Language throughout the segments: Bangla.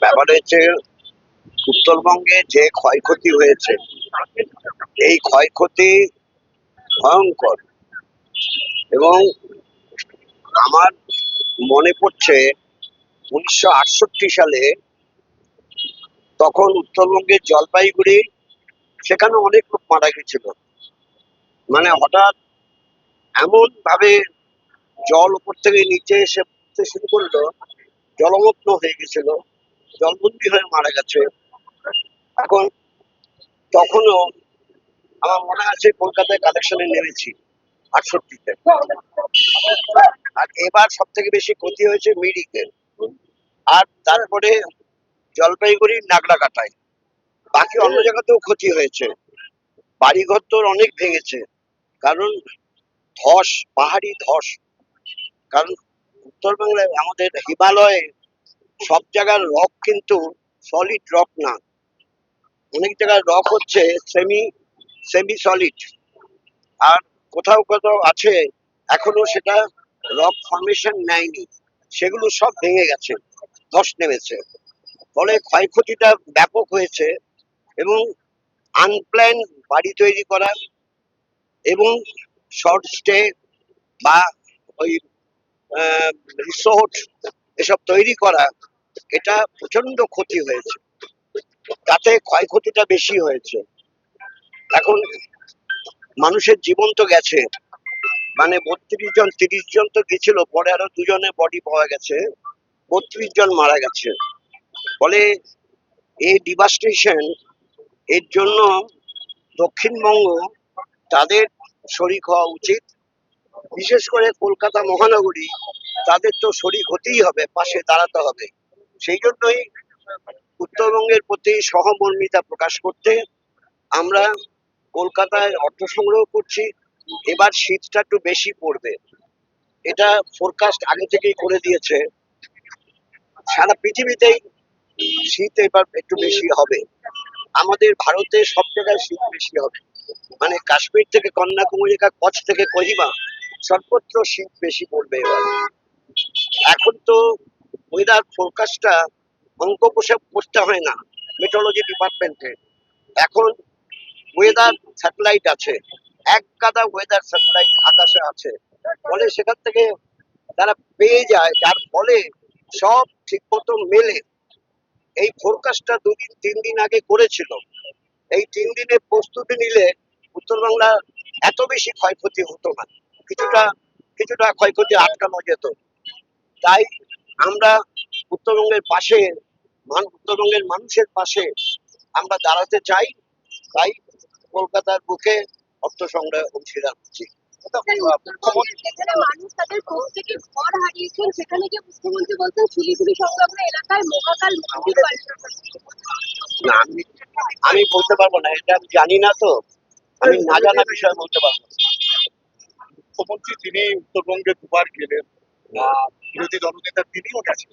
ব্যাপার হচ্ছে, উত্তরবঙ্গে যে ক্ষয়ক্ষতি হয়েছে, এই ক্ষয়ক্ষতি ভয়ঙ্কর। এবং আমার মনে পড়ছে, উনিশশো আটষট্টি সালে তখন উত্তরবঙ্গের জলপাইগুড়ি, সেখানে অনেক লোক মারা গেছিল। মানে হঠাৎ এমন ভাবে জল উপর থেকে নিচে এসে পড়তে শুরু করল, জলমগ্ন হয়ে গেছিল। জলবন্দি হয়ে মারা গেছে। এখন তখনও আমার মনে আছে কলকাতায় কালেকশনে নেমেছি, আটষট্টিতে। আর এবার সব থেকে বেশি ক্ষতি হয়েছে মিরিকে আর তারপরে জলপাইগুড়ি নাগরাকাটায় বাকি অন্য জায়গাতেও ক্ষতি হয়েছে। বাড়িঘর তোর অনেক ভেঙেছে। কারণ ধস, পাহাড়ি ধস। কারণ উত্তরবাংলায় আমাদের হিমালয়ে সব জায়গার রক কিন্তু সলিড রক না। অনেক জায়গার রক হচ্ছে সেমি সেমি সলিড আর কোথাও কোথাও আছে, এখনও সেটা রক ফর্মেশন নেয়নি। সেগুলো সব ভেঙে গেছে, ধস নেমেছে। ফলে ক্ষয়ক্ষতিটা ব্যাপক হয়েছে এবং আনপ্ল্যান বাড়ি তৈরি করা এবং শর্ট স্টে বা ওই রিসোর্ট এসব তৈরি করা এটা প্রচণ্ড ক্ষতি হয়েছে। তাতে ক্ষয়ক্ষতিটা বেশি হয়েছে। এখন মানুষের জীবন তো গেছে। মানে বত্রিশ জন, তিরিশ জন তো গেছিল, পরে আরও দুজনের বডি পাওয়া গেছে। বত্রিশ জন মারা গেছে। ফলে এই ডিভাস্টেশন এর জন্য দক্ষিণবঙ্গ তাদের শরিক হওয়া উচিত। বিশেষ করে কলকাতা মহানগরী, তাদের তো শরিক হতেই হবে, পাশে দাঁড়াতে হবে। সেই জন্যই উত্তরবঙ্গের প্রতি সহমর্মিতা প্রকাশ করতে আমরা কলকাতায় অর্থ সংগ্রহ করছি, এবার শীতটা একটু বেশি পড়বে। এটা ফোরকাস্ট আগে থেকেই করে দিয়েছে। সারা পৃথিবীতেই শীত এবার একটু বেশি হবে। আমাদের ভারতে সব জায়গায় শীত বেশি হবে। মানে কাশ্মীর থেকে কন্যাকুমারী কচ্ছ থেকে কহিমা সর্বত্র শীত বেশি পড়বে এবার। ওয়েদার ফোরকাস্টটা অঙ্ক বসে করতে হয় না মেট্রোলজি ডিপার্টমেন্টে এখন ওয়েদার স্যাটেলাইট আছে, এক গাদা ওয়েদার স্যাটেলাইট আকাশে আছে। ফলে সেখান থেকে তারা পেয়ে যায়, যার ফলে সব ঠিক মতো মেলে। এই ফোরকাস্টটা দুদিন, তিন দিন আগে করেছিল। এই তিন দিনে প্রস্তুতি নিলে উত্তরবাংলা এত বেশি ক্ষয়ক্ষতি হতো না। কিছুটা কিছুটা ক্ষয়ক্ষতি আটকানো যেত। তাই আমরা উত্তরবঙ্গের পাশে উত্তরবঙ্গের মানুষের পাশে আমরা দাঁড়াতে চাই তাই কলকাতার বুকে অর্থ সংগ্রহ অংশীদার হচ্ছি। মুখ্যমন্ত্রী যেখানে মানুষ তাদের প্রত্যেকে ঘর হারিয়েছেন সেখানে গিয়ে মুখ্যমন্ত্রী বলছেন শিলিগুড়ি সংলগ্ন এলাকায় মন্দির আমি আমি বলতে পারব না এটা আমি জানি না তো। আমি না জানা বিষয়ে বলতে পারব না। মুখ্যমন্ত্রী তিনি উত্তরবঙ্গে দুবার গেলেন। বিরোধী দলনেতা তিনিও গেছেন।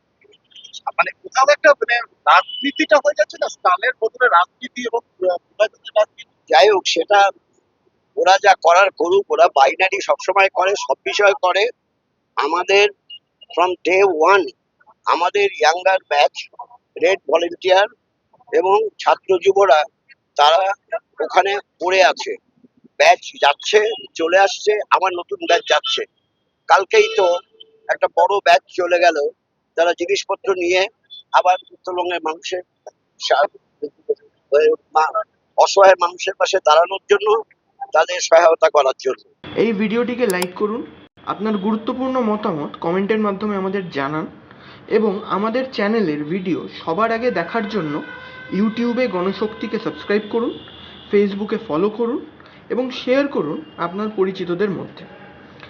মানে কোথাও একটা মানে রাজনীতিটা হয়ে যাচ্ছে না, স্থানের বদলে রাজনীতি এবং রাজনীতি। যাই হোক, সেটা ওরা যা করার করুক, ওরা বাইনারি সবসময় করে, সব বিষয় করে। আমাদের ফ্রম ডে ওয়ান আমাদের ইয়াঙ্গার ব্যাচ রেড ভলেন্টিয়ার এবং ছাত্র যুবরা, তারা ওখানে পড়ে আছে। ব্যাচ যাচ্ছে, চলে আসছে, আবার নতুন ব্যাচ যাচ্ছে। কালকেই তো একটা বড় ব্যাচ চলে গেল। তারা জিনিসপত্র নিয়ে আবার উত্তরবঙ্গের মানুষের অসহায় মানুষের পাশে দাঁড়ানোর জন্য তাদের সহায়তা করার জন্য। এই ভিডিওটিকে লাইক করুন, আপনার গুরুত্বপূর্ণ মতামত কমেন্টের মাধ্যমে আমাদের জানান এবং আমাদের চ্যানেলের ভিডিও সবার আগে দেখার জন্য ইউটিউবে গণশক্তিকে সাবস্ক্রাইব করুন ফেসবুকে ফলো করুন এবং শেয়ার করুন আপনার পরিচিতদের মধ্যে।